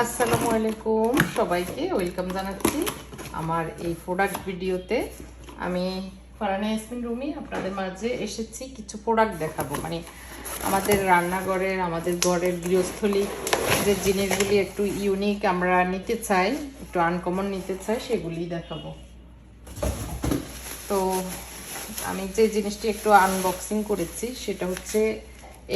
আসসালামু আলাইকুম সবাইকে, ওয়েলকাম জানাচ্ছি আমার এই প্রোডাক্ট ভিডিওতে। আমি ফারানা ইয়াসমিন রুমি, আপনাদের মাঝে এসেছি কিছু প্রোডাক্ট দেখাবো। মানে আমাদের রান্নাঘরের, আমাদের ঘরের গৃহস্থলী, যে জিনিসগুলি একটু ইউনিক আমরা নিতে চাই, একটু আনকমন নিতে চাই, সেগুলি দেখাবো। তো আমি যে জিনিসটি একটু আনবক্সিং করেছি, সেটা হচ্ছে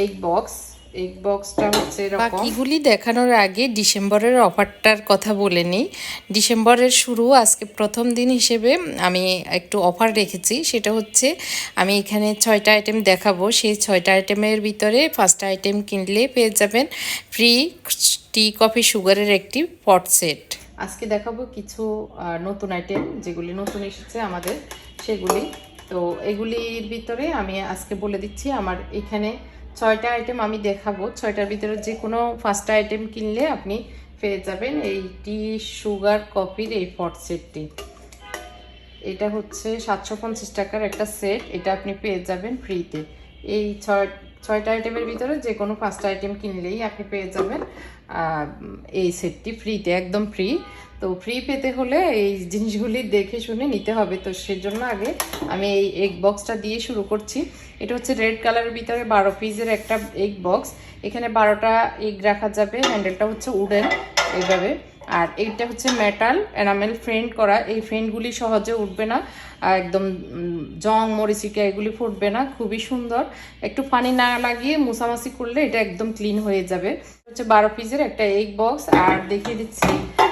এগ বক্স এগ বক্সটা হচ্ছে এরকম। বাকিগুলি দেখানোর আগে ডিসেম্বরের অফারটার কথা বলে নিই। ডিসেম্বরের শুরু আজকে প্রথম দিন হিসেবে আমি একটু অফার রেখেছি। সেটা হচ্ছে আমি এখানে ছয়টা আইটেম দেখাবো। সেই ছয়টা আইটেমের ভিতরে ফার্স্ট আইটেম কিনলে পেয়ে যাবেন ফ্রি টি কফি সুগারের একটি পট সেট আজকে দেখাবো কিছু নতুন আইটেম যেগুলি নতুন এসেছে আমাদের সেগুলি। তো এগুলির ভিতরে আমি আজকে বলে দিচ্ছি আমার এখানে ছয়টা আইটেম আমি দেখাবো। ছয়টার ভিতরে যে কোনো ফার্স্ট আইটেম কিনলে আপনি পেয়ে যাবেন এইটি সুগার কফির এই পট সেটটি। এটা হচ্ছে সাতশো পঞ্চাশ টাকার একটা সেট, এটা আপনি পেয়ে যাবেন ফ্রিতে এই ছয়, ছয়টা আইটেমের ভিতরে যে কোনো পাঁচটা আইটেম কিনলেই আপনি পেয়ে যাবেন এই সেটটি ফ্রিতে একদম ফ্রি তো ফ্রি পেতে হলে এই জিনিসগুলি দেখে শুনে নিতে হবে। তো সেজন্য আগে আমি এই এগ বক্সটা দিয়ে শুরু করছি। এটা হচ্ছে রেড কালারের ভিতরে বারো পিসের একটা এগ বক্স এখানে বারোটা এগ রাখা যাবে। হ্যান্ডেলটা হচ্ছে উডেন এইভাবে। আর এইটা হচ্ছে মেটাল এনামেল ফ্রেন্ড করা। এই ফ্রেন্ডগুলি সহজে উঠবে না। একদম জং, মরিচিকা এগুলি ফুটবে না, খুবই সুন্দর। একটু পানি না লাগিয়ে মুসামাসি করলে এটা একদম ক্লিন হয়ে যাবে। হচ্ছে বারো পিসের একটা এগ বক্স আর দেখিয়ে দিচ্ছি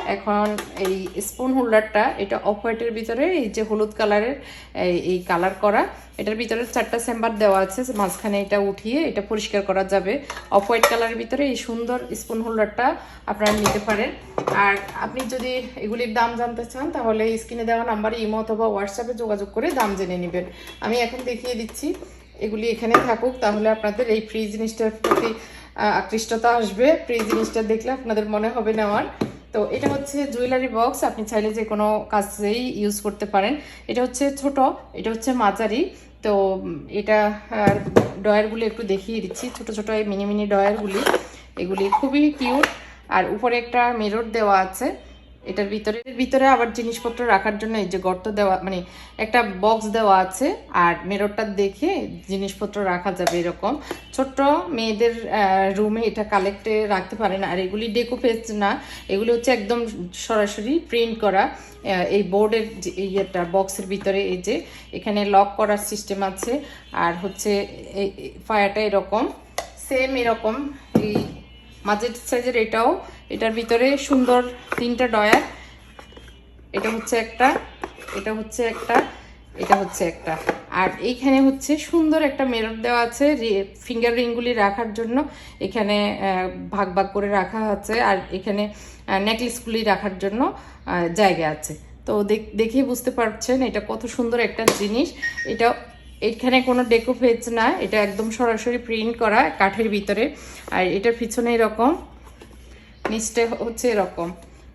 এখন এই স্পুন হোল্ডারটা এটা অফ হোয়াইটের ভিতরে, এই যে হলুদ কালারের, এই- কালার করা। এটার ভিতরে চারটা চেম্বার দেওয়া আছে, মাঝখানে এটা উঠিয়ে এটা পরিষ্কার করা যাবে। অফ হোয়াইট কালারের ভিতরে এই সুন্দর স্পুন হোল্ডারটা আপনারা নিতে পারেন। আর আপনি যদি এগুলির দাম জানতে চান, তাহলে স্ক্রিনে দেওয়া নাম্বারে ইমো অথবা হোয়াটসঅ্যাপে যোগাযোগ করে দাম জেনে নেবেন। আমি এখন দেখিয়ে দিচ্ছি, এগুলি এখানে থাকুক, তাহলে আপনাদের এই ফ্রি জিনিসটার প্রতি আকৃষ্টতা আসবে। ফ্রি জিনিসটা দেখলে আপনাদের মনে হবে নেওয়ার তো এটা হচ্ছে জুয়েলারি বক্স আপনি চাইলে যে কোনো কাজেই ইউজ করতে পারেন। এটা হচ্ছে ছোট, এটা হচ্ছে মাঝারি। তো এটা ডয়ারগুলি একটু দেখিয়ে দিচ্ছি। ছোট ছোট এই মিনি মিনি ডয়ারগুলি এগুলি খুবই কিউট আর উপরে একটা মিরর দেওয়া আছে। এটার ভিতরে ভিতরে আবার জিনিসপত্র রাখার জন্য এই যে গর্ত দেওয়া মানে একটা বক্স দেওয়া আছে, আর মিররটা দেখে জিনিসপত্র রাখা যাবে এরকম। ছোট্ট মেয়েদের রুমে এটা কালেক্টে রাখতে পারেন আর এগুলি ডেকো পেজ না। এগুলি হচ্ছে একদম সরাসরি প্রিন্ট করা এই বোর্ডের ইয়েটা বক্সের ভিতরে এই যে এখানে লক করার সিস্টেম আছে, আর হচ্ছে এই ফায়ারটা এরকম। সেম এরকম এই মাঝের সাইজের এটাও, এটার ভিতরে সুন্দর তিনটা ডয়ার। এটা হচ্ছে একটা, এটা হচ্ছে একটা, এটা হচ্ছে একটা। আর এইখানে হচ্ছে সুন্দর একটা মেরর দেওয়া আছে ফিঙ্গার রিংগুলি রাখার জন্য। এখানে ভাগ ভাগ করে রাখা আছে আর এখানে নেকলেসগুলি রাখার জন্য জায়গা আছে। তো দেখ- দেখেই বুঝতে পারছেন এটা কত সুন্দর একটা জিনিস। এটা এখানে কোনো ডেকো পেজ না, এটা একদম সরাসরি প্রিন্ট করা কাঠের ভিতরে। আর এটার পিছনে এরকম, নিচটা হচ্ছে এরকম।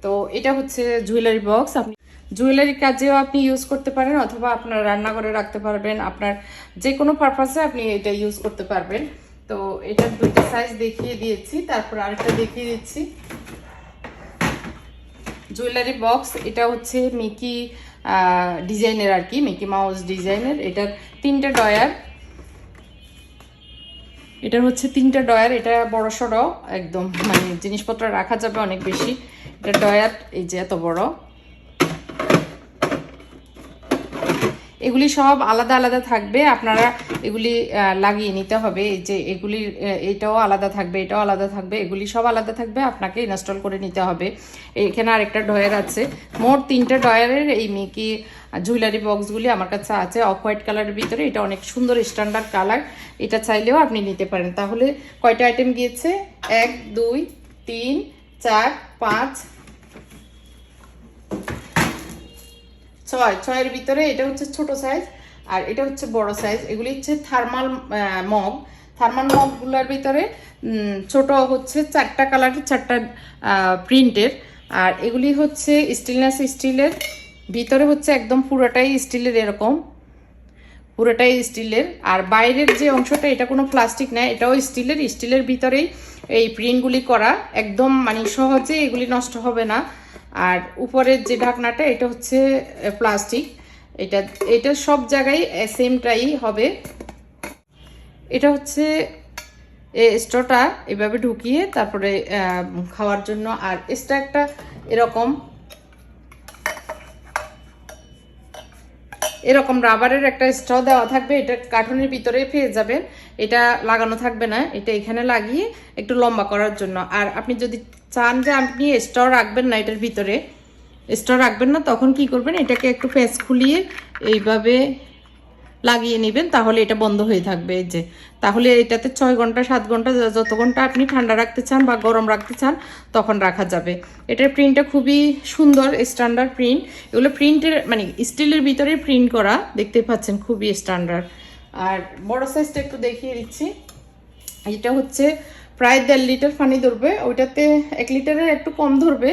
তো এটা হচ্ছে জুয়েলারি বক্স। আপনি জুয়েলারি কাজেও আপনি ইউজ করতে পারেন অথবা আপনার রান্নাঘরে রাখতে পারবেন। আপনার যে কোনো পারপাসে আপনি এটা ইউজ করতে পারবেন। তো এটার দুইটা সাইজ দেখিয়ে দিয়েছি, তারপর আরেকটা দেখিয়ে দিচ্ছি। জুয়েলারি বক্স, এটা হচ্ছে মিকি ডিজাইনের আর কি মিকি মাউস ডিজাইনের এটার তিনটা ডয়ার এটার হচ্ছে তিনটা ডয়ার এটা বড় সড়, একদম মানে জিনিসপত্র রাখা যাবে অনেক বেশি। এটা ডয়ার এই যে এত বড়। এগুলি সব আলাদা আলাদা থাকবে, আপনারা এগুলি লাগিয়ে নিতে হবে। এই যে এগুলি এটাও আলাদা থাকবে, এটাও আলাদা থাকবে, এগুলি সব আলাদা থাকবে, আপনাকে ইনস্টল করে নিতে হবে। এখানে আরেকটা ডয়ার আছে। মোট তিনটা ডয়ারের এই মিকি জুয়েলারি বক্সগুলি আমার কাছে আছে অফ হোয়াইট কালারের ভিতরে। এটা অনেক সুন্দর স্ট্যান্ডার্ড কালার এটা চাইলেও আপনি নিতে পারেন। তাহলে কয়টা আইটেম গিয়েছে? এক, দুই, তিন, চার, পাঁচ ছয়, ছয়ের ভিতরে এটা হচ্ছে ছোট সাইজ আর এটা হচ্ছে বড় সাইজ এগুলি হচ্ছে থার্মাল মগ থার্মাল মগগুলোর ভিতরে ছোট হচ্ছে চারটা কালারের চারটা প্রিন্টের আর এগুলি হচ্ছে স্টিলনেস স্টিলের ভিতরে হচ্ছে একদম পুরোটাই স্টিলের এরকম। পুরোটাই স্টিলের আর বাইরের যে অংশটা, এটা কোনো প্লাস্টিক না, এটাও স্টিলের স্টিলের ভিতরেই এই প্রিন্টগুলি করা। একদম মানে সহজে এগুলি নষ্ট হবে না। আর উপরের যে ঢাকনাটা, এটা হচ্ছে প্লাস্টিক। এটা এটা সব জায়গায় সেমটাই হবে। এটা হচ্ছে স্টোটা এভাবে ঢুকিয়ে তারপরে খাওয়ার জন্য। আর এক্সট্রা একটা এরকম এরকম রাবারের একটা স্ট্র দেওয়া থাকবে। এটা কার্টুনের ভিতরে পেয়ে যাবেন। এটা লাগানো থাকবে না। এটা এখানে লাগিয়ে একটু লম্বা করার জন্য। আর আপনি যদি চান যে আপনি স্ট্র রাখবেন না এটার ভিতরে, স্ট্র রাখবেন না, তখন কি করবেন, এটাকে একটু ফেস খুলিয়ে এইভাবে লাগিয়ে নেবেন, তাহলে এটা বন্ধ হয়ে থাকবে এই যে। তাহলে এটাতে ছয় ঘণ্টা, সাত ঘণ্টা যত ঘণ্টা আপনি ঠান্ডা রাখতে চান বা গরম রাখতে চান, তখন রাখা যাবে। এটার প্রিন্টটা খুবই সুন্দর স্ট্যান্ডার্ড প্রিন্ট এগুলো প্রিন্টের মানে স্টিলের ভিতরে প্রিন্ট করা, দেখতে পাচ্ছেন খুবই স্ট্যান্ডার্ড আর বড় সাইজটা একটু দেখিয়ে দিচ্ছি। এটা হচ্ছে প্রায় দেড় লিটার পানি ধরবে, ওইটাতে এক লিটারের একটু কম ধরবে,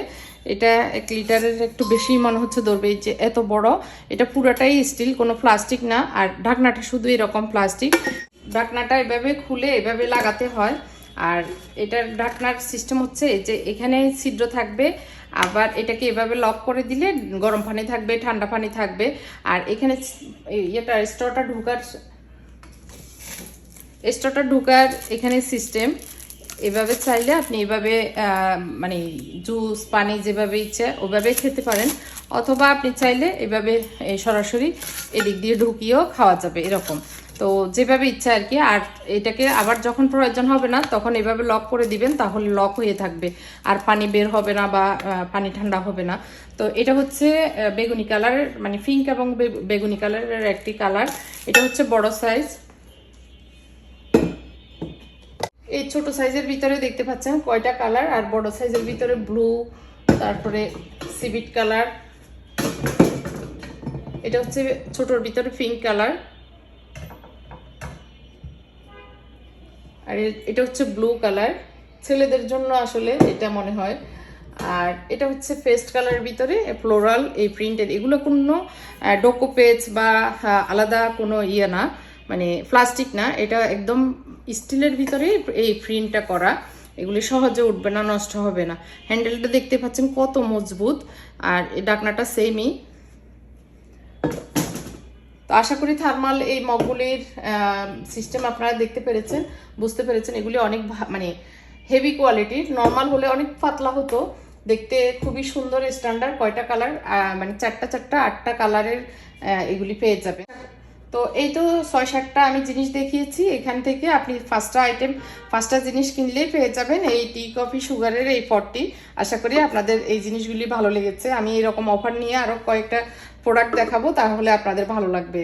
এটা এক লিটারের একটু বেশি মনে হচ্ছে ধরবে। এই যে এত বড়, এটা পুরাটাই স্টিল কোনো প্লাস্টিক না, আর ঢাকনাটা শুধু এরকম প্লাস্টিক ঢাকনাটা এভাবে খুলে এভাবে লাগাতে হয়, আর এটার ঢাকনার সিস্টেম হচ্ছে যে এখানে ছিদ্র থাকবে, আবার এটাকে এভাবে লক করে দিলে গরম পানি থাকবে, ঠান্ডা পানি থাকবে, আর এখানে ইয়েটা স্টোরটা ঢুকার স্টোরটা ঢুকার এখানে সিস্টেম এভাবে চাইলে আপনি এভাবে মানে জুস পানি যেভাবে ইচ্ছে, ওভাবে খেতে পারেন। অথবা আপনি চাইলে এভাবে সরাসরি এদিক দিয়ে ঢুকিয়েও খাওয়া যাবে এরকম। তো যেভাবে ইচ্ছা আর কি, আর এটাকে আবার যখন প্রয়োজন হবে না, তখন এভাবে লক করে দিবেন, তাহলে লক হয়ে থাকবে। আর পানি বের হবে না বা পানি ঠান্ডা হবে না। তো এটা হচ্ছে বেগুনি কালার মানে পিঙ্ক এবং বেগুনি কালারের একটি কালার এটা হচ্ছে বড় সাইজ এই ছোট সাইজের ভিতরে দেখতে পাচ্ছেন কয়টা কালার আর বড় সাইজের ভিতরে ব্লু তারপরে সিভিট কালার এটা হচ্ছে ছোটর ভিতরে পিঙ্ক কালার আর এটা হচ্ছে ব্লু কালার ছেলেদের জন্য আসলে এটা মনে হয়। আর এটা হচ্ছে পেস্ট কালারের ভিতরে ফ্লোরাল এই প্রিন্টের এগুলো কোনো ডোকো পেজ বা আলাদা কোনো ইয়ে না মানে প্লাস্টিক না। এটা একদম স্টিলের ভিতরে এই প্রিন্টটা করা, এগুলি সহজে উঠবে না, নষ্ট হবে না। হ্যান্ডেলটা দেখতে পাচ্ছেন কত মজবুত, আর এই ডাকনাটা সেমই তো আশা করি থার্মাল এই মগগুলির সিস্টেম আপনারা দেখতে পেরেছেন, বুঝতে পেরেছেন। এগুলি অনেক মানে হেভি কোয়ালিটির নর্মাল হলে অনেক পাতলা হতো। দেখতে খুবই সুন্দর স্ট্যান্ডার্ড কয়টা কালার মানে চারটা চারটা, আটটা কালারের এগুলি পেয়ে যাবে তো এই তো ছয় সাতটা আমি জিনিস দেখিয়েছি। এখান থেকে আপনি ফার্স্টটা আইটেম ফার্স্টটা জিনিস কিনলেই পেয়ে যাবেন এই টি কফি সুগারের এই ফটটি আশা করি আপনাদের এই জিনিসগুলি ভালো লেগেছে। আমি এরকম অফার নিয়ে আরও কয়েকটা প্রোডাক্ট দেখাবো, তাহলে আপনাদের ভালো লাগবে।